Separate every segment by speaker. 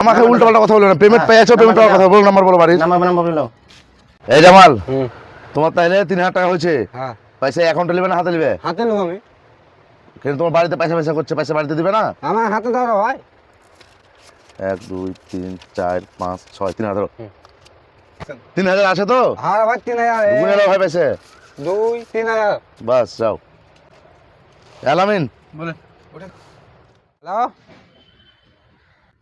Speaker 1: আমাকে উল্টো পাল্টা কথা বলো না। পেমেন্ট পেয়েছ পেমেন্ট পাওয়ার কথা বলো নাম্বার বলো বাড়ির
Speaker 2: নাম্বার নাম্বার বলো
Speaker 1: এই জামাল
Speaker 3: হুম।
Speaker 1: তোমার তাইলে তিন হাজার টাকা হয়েছে।
Speaker 3: হ্যাঁ।
Speaker 1: পয়সা অ্যাকাউন্টে নেবে না হাতে নেবে?
Speaker 3: হাতে নেব আমি।
Speaker 1: কিন্তু তোমার বাড়িতে পয়সা পয়সা করছে পয়সা বাড়িতে দিবে না?
Speaker 3: আমার হাতে দাও রে ভাই।
Speaker 1: এক দুই তিন চার পাঁচ ছয় তিন হাজার
Speaker 3: হুম।
Speaker 1: তিন হাজার আছে তো?
Speaker 3: হ্যাঁ ভাই তিন হাজার। এক,
Speaker 1: গুনে নাও ভাই পয়সা।
Speaker 3: দুই তিন হাজার।
Speaker 1: বাস যাও। এলামিন
Speaker 3: हेलो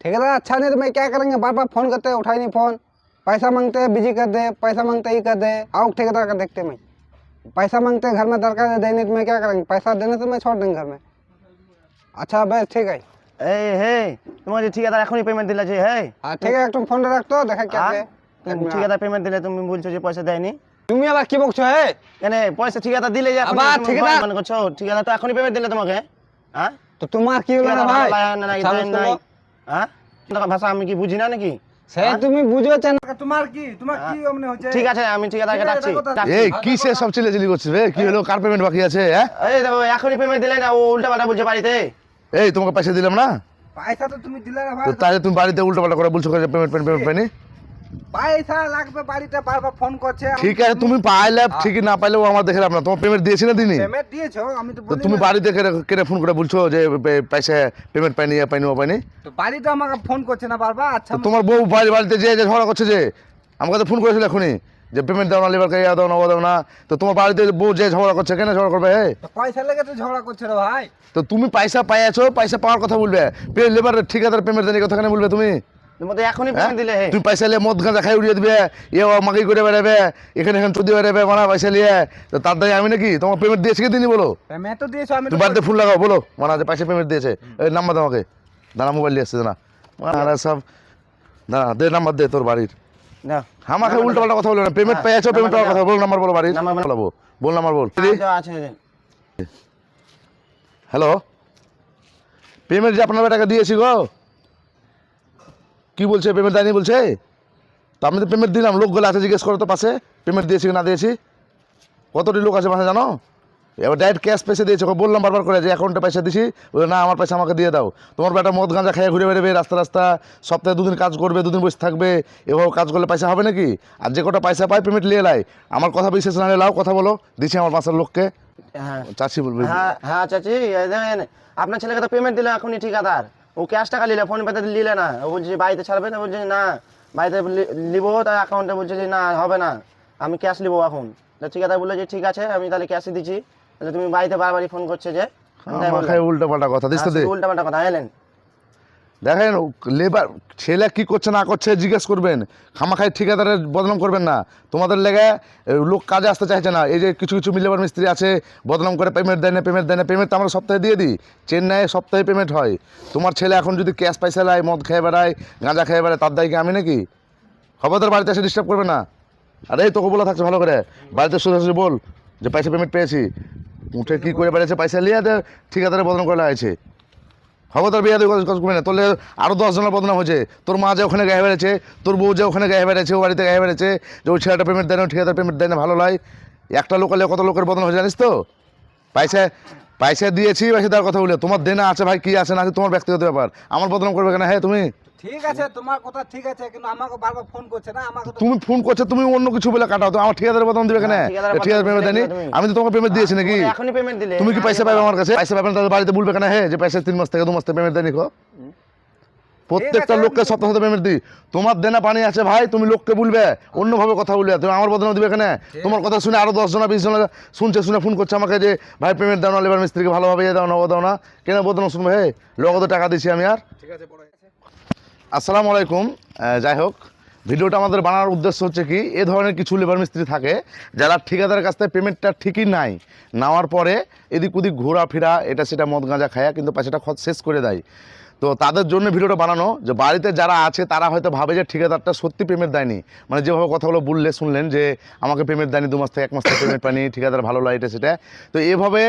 Speaker 3: ठेकेदार अच्छा नहीं तो मैं क्या करेंगे बार बार फोन करते उठाई नहीं फोन पैसा मांगते हैं बिजी कर दे पैसा मांगते ही कर दे आओ ठेकेदार का देखते मैं पैसा मांगते हैं घर में दरकार है देने तो मैं क्या करेंगे पैसा देने तो मैं छोड़ देंगे घर में अच्छा बस ठीक है
Speaker 2: এই হে তোমার যে ঠিকাদার এখনই পেমেন্ট দিলে যে হে
Speaker 3: हाँ ठीक है एक तुम फोन रख दो देखा क्या
Speaker 2: হ্যাঁ?
Speaker 3: है
Speaker 2: তুমি ঠিকাদার পেমেন্ট দিলে তুমি বলছো যে পয়সা দেয়নি
Speaker 3: তুমি আবার কি বকছো হে
Speaker 2: কেন পয়সা ঠিকাদার দিলে যে এখন
Speaker 3: আবার
Speaker 2: তুমি
Speaker 3: ঠিকাদার-
Speaker 2: মনে করছো ঠিকাদার তো এখনই পেমেন্ট দিলে তোমাকে হ্যাঁ
Speaker 3: তো তোমার কি হলো রে
Speaker 2: ঠিকাদার
Speaker 3: ভাই
Speaker 2: হ্যাঁ? ভাষা আমি কি বুঝি না নাকি?
Speaker 3: সে তুমি
Speaker 4: তোমার কি তোমার কি মনে হচ্ছে?
Speaker 2: ঠিক আছে আমি ঠিকাদারকে ডাকছি।
Speaker 4: দেখো তো।
Speaker 2: ডাকছি।
Speaker 1: সব চিল্লাচিল্লি করছিস রে? কি হলো? কার পেমেন্ট বাকি আছে হ্যাঁ?
Speaker 2: এই দেখো এখনই পেমেন্ট দিলে না ও উল্টা পাল্টা বলছে বাড়িতে।
Speaker 1: এই তোমাকে পয়সা দিলাম না?
Speaker 4: পয়সা তো তুমি দিলে না ভাই।
Speaker 1: তাহলে তুমি বাড়িতে উল্টো পাল্টা করে বলছো পেমেন্ট পেমেন্ট পেমেন্ট পাইনি?
Speaker 4: পয়সা লাগবে বাড়িতে বারবার ফোন করছে।
Speaker 1: ঠিক আছে তুমি পাইলে ঠিকই না পাইলেও আমার দেখে না। তোমার পেমেন্ট দিয়েছি না দিনই
Speaker 4: পেমেন্ট দিয়েছ আমি তো
Speaker 1: তো তুমি বাড়িতে ফোন করে বলছো যে পয়সা পেমেন্ট পাইনি এ পাইনি ও পাইনি?
Speaker 4: তো বাড়িতে আমাকে ফোন করছে না বারবার আচ্ছা
Speaker 1: তোমার বউ বাড়ি বাড়িতে যে যে ঝগড়া করছে যে আমাকে তো ফোন করেছিল এখনই যে পেমেন্ট দাও না লিবার ইয়া দাও না ও দাও না। তো তোমার বাড়িতে বউ যে ঝগড়া করছে কেন ঝগড়া করবে হে?
Speaker 4: পয়সা লেগে তো ঝগড়া করছে রে ভাই।
Speaker 1: তো তুমি পয়সা পাইয়াছো পয়সা পাওয়ার কথা বলবে। লেবার ঠিকাদার পেমেন্ট দেনি কথা কেন বলবে তুমি?
Speaker 2: তুমি তো এখনই
Speaker 1: হ্যাঁ? নিয়ে মদ গাঁজা খাই উড়িয়ে দিবে এ মাগি করে বেড়াবে এখানে এখানে চুদি বেড়াবে মানা পয়সা নিয়ে। তো তার দায় আমি নাকি? তোমার পেমেন্ট দিয়েছি কি দিনি বলো?
Speaker 4: পেমেন্ট তো দিয়েছ আমি তো
Speaker 1: তুমি বাড়িতে ফোন লাগাও বলো। মানা যে পয়সা পেমেন্ট দিয়েছে এই নাম্বার আমাকে। দাঁড়া মোবাইল নিয়ে আসছে না মানা সব দাঁড়া দে নাম্বার দে তোর বাড়ির।
Speaker 2: না।
Speaker 1: আমাকে উল্টো পাল্টা কথা বলো না। পেমেন্ট পেয়েছ পেমেন্ট পাওয়ার কথা বল নাম্বার বলো বাড়ির।
Speaker 2: নাম্বার বলো।
Speaker 1: বল নাম্বার বল। হ্যালো পেমেন্ট যে আপনার টাকা দিয়েছি গো। কি বলছে? পেমেন্ট দেয়নি বলছে? তো আমি তো পেমেন্ট দিলাম লোকগুলো আছে জিজ্ঞেস করো তো পাশে। পেমেন্ট দিয়েছি কি না দিয়েছি? কতটি লোক আছে পাশে জানো? এবার ডাইরেক্ট ক্যাশ পয়সা দিয়েছে ওকে বললাম বারবার করে যে অ্যাকাউন্টে পয়সা দিছি। বলে না আমার পয়সা আমাকে দিয়ে দাও। তোমার বেটা মদ গাঁজা খেয়ে ঘুরে বেরোবে রাস্তা রাস্তা সপ্তাহে দুদিন কাজ করবে দুদিন বসে থাকবে এভাবে কাজ করলে পয়সা হবে নাকি? আর যে কটা পয়সা পায় পেমেন্ট নিয়ে লাই আমার কথা বিশেষ না লাও কথা বলো দিছি আমার পাশের লোককে।
Speaker 2: হ্যাঁ।
Speaker 1: চাষি বলবে।
Speaker 2: হ্যাঁ হ্যাঁ চাচি আপনার ছেলেকে তো পেমেন্ট দিলে এখনই ঠিকাদার। ও ক্যাশ টাকা নিলে ফোন পেতে নিলে না। ও বলছে বাড়িতে ছাড়বে না বলছে না বাড়িতে নিব তার অ্যাকাউন্টে বলছে যে না হবে না। আমি ক্যাশ নিবো এখন। ঠিক আছে বলল যে ঠিক আছে আমি তাহলে ক্যাশই দিচ্ছি। তাহলে তুমি বাড়িতে বারবারই ফোন করছে যে
Speaker 1: উল্টো পাল্টা কথা দিস তো
Speaker 2: হ্যাঁ, উল্টা পাল্টা কথা এলেন।
Speaker 1: দেখেন লেবার ছেলে কি করছে, না করছে, জিজ্ঞেস করবেন। খামাখাই ঠিকাদারের বদনাম করবেন না। তোমাদের লেগে লোক কাজে আসতে চাইছে না। এই যে কিছু কিছু লেবার মিস্ত্রি আছে, বদনাম করে পেমেন্ট দেয় না পেমেন্ট দেয় না পেমেন্ট তো আমরা সপ্তাহে দিয়ে দিই। চেন্নাইয়ে সপ্তাহে পেমেন্ট হয়। তোমার ছেলে এখন যদি ক্যাশ পয়সা লায় মদ খেয়ে বেড়ায়, গাঁজা খেয়ে বেড়ায়, তার দায় আমি নাকি? খবরদার বাড়িতে এসে ডিস্টার্ব করবে না? আরে, এই তোকে বলা থাকছে ভালো করে। বাড়িতে শুধু বল যে, পয়সা পেমেন্ট পেয়েছি। উঠে কী করে বেড়েছে পয়সা দে ঠিকাদারে বদনাম করে আছে খবরদার বিয়ে দিয়ে কাজ করবে না। তোর আরও দশজনের বদনাম হয়েছে। তোর মা যে ওখানে গায়ে বেড়েছে, তোর বউ যে ওখানে গায়ে বেড়েছে, ও বাড়িতে গায়ে বেড়েছে, যে ওই ছেলেটা পেমেন্ট দেয় না ঠিকাদার পেমেন্ট দেয় না ভালো নয় একটা লোকালে কত লোকের বদনাম হয়েছে জানিস তো? পয়সা পয়সা দিয়েছি পয়সা দেওয়ার কথা বলে। তোমার দেনা আছে ভাই, কী আছে না আছে তোমার ব্যক্তিগত ব্যাপার। আমার বদনাম করবে কেন? হ্যাঁ তুমি?
Speaker 4: ঠিক আছে তোমার কথা ঠিক আছে কিন্তু আমাকে বারবার ফোন করছে না আমাকে
Speaker 1: তুমি ফোন করছ তুমি অন্য কিছু বলে কাটাও তো আমার ঠিকাদার বদনাম দিবে কেন
Speaker 2: হ্যাঁ,
Speaker 1: ঠিকাদার পেমেন্ট দেয়নি? আমি তো তোমাকে পেমেন্ট দিয়েছি নাকি?
Speaker 2: এখনই পেমেন্ট দিলে।
Speaker 1: তুমি কি পয়সা পাবে আমার কাছে? পয়সা পাবেন তাহলে বাড়িতে বলবে কেন? হ্যাঁ যে পয়সা তিন মাস থেকে দু মাস থেকে পেমেন্ট দেয়নি কো প্রত্যেকটা লোককে সপ্তাহ সপ্তাহ পেমেন্ট দিই। তোমার দেনা পানি আছে ভাই তুমি লোককে বলবে অন্যভাবে কথা বলবে। তুমি আমার বদনাম দিবে কেন? তোমার কথা শুনে আরও দশ জনা বিশ জন শুনছে শুনে ফোন করছে আমাকে যে ভাই পেমেন্ট দাও না লেবার মিস্ত্রিকে ভালোভাবে ইয়ে দাও না ও দাও না। কেন বদনাম শুনবে? হে লগত টাকা দিচ্ছি আমি আর। আসসালামু আলাইকুম। যাই হোক, ভিডিওটা আমাদের বানানোর উদ্দেশ্য হচ্ছে কি, এ ধরনের কিছু লেবার মিস্ত্রি থাকে যারা ঠিকাদারের কাছ থেকে পেমেন্টটা ঠিকই নাই নেওয়ার পরে এদিক ওদিক ঘোরাফেরা, এটা সেটা মদ গাঁজা খায়া কিন্তু পয়সাটা খরচ শেষ করে দেয়। তো তাদের জন্য ভিডিওটা বানানো, যে বাড়িতে যারা আছে তারা হয়তো ভাবে যে ঠিকাদারটা সত্যি পেমেন্ট দেয়নি। মানে যেভাবে কথাগুলো বললে শুনলেন যে, আমাকে পেমেন্ট দেয়নি, দু মাস থেকে এক মাস থেকে পেমেন্ট পাইনি, ঠিকাদার ভালো লাগে এটা সেটা। তো এভাবে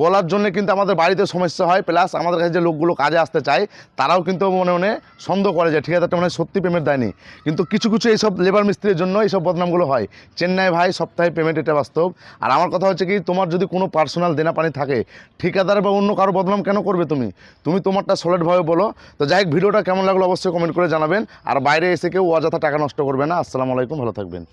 Speaker 1: বলার জন্য কিন্তু আমাদের বাড়িতে সমস্যা হয় প্লাস আমাদের কাছে যে লোকগুলো কাজে আসতে চায়, তারাও কিন্তু মনে মনে সন্দেহ করে যে ঠিকাদারটা মানে সত্যি পেমেন্ট দেয়নি। কিন্তু কিছু কিছু এইসব লেবার মিস্ত্রির জন্য এইসব বদনামগুলো হয়। চেন্নাই ভাই সপ্তাহে পেমেন্ট এটা বাস্তব। আর আমার কথা হচ্ছে কি, তোমার যদি কোনো পার্সোনাল দেনা পানি থাকে, ঠিকাদার বা অন্য কারও বদনাম কেন করবে তুমি? তুমি তোমারটা সলিডভাবে বলো। তো যাই হোক, ভিডিওটা কেমন লাগল অবশ্যই কমেন্ট করে জানাবেন। আর বাইরে এসে কেউ অযথা টাকা নষ্ট করবে না। আসসালামু আলাইকুম, ভালো থাকবেন।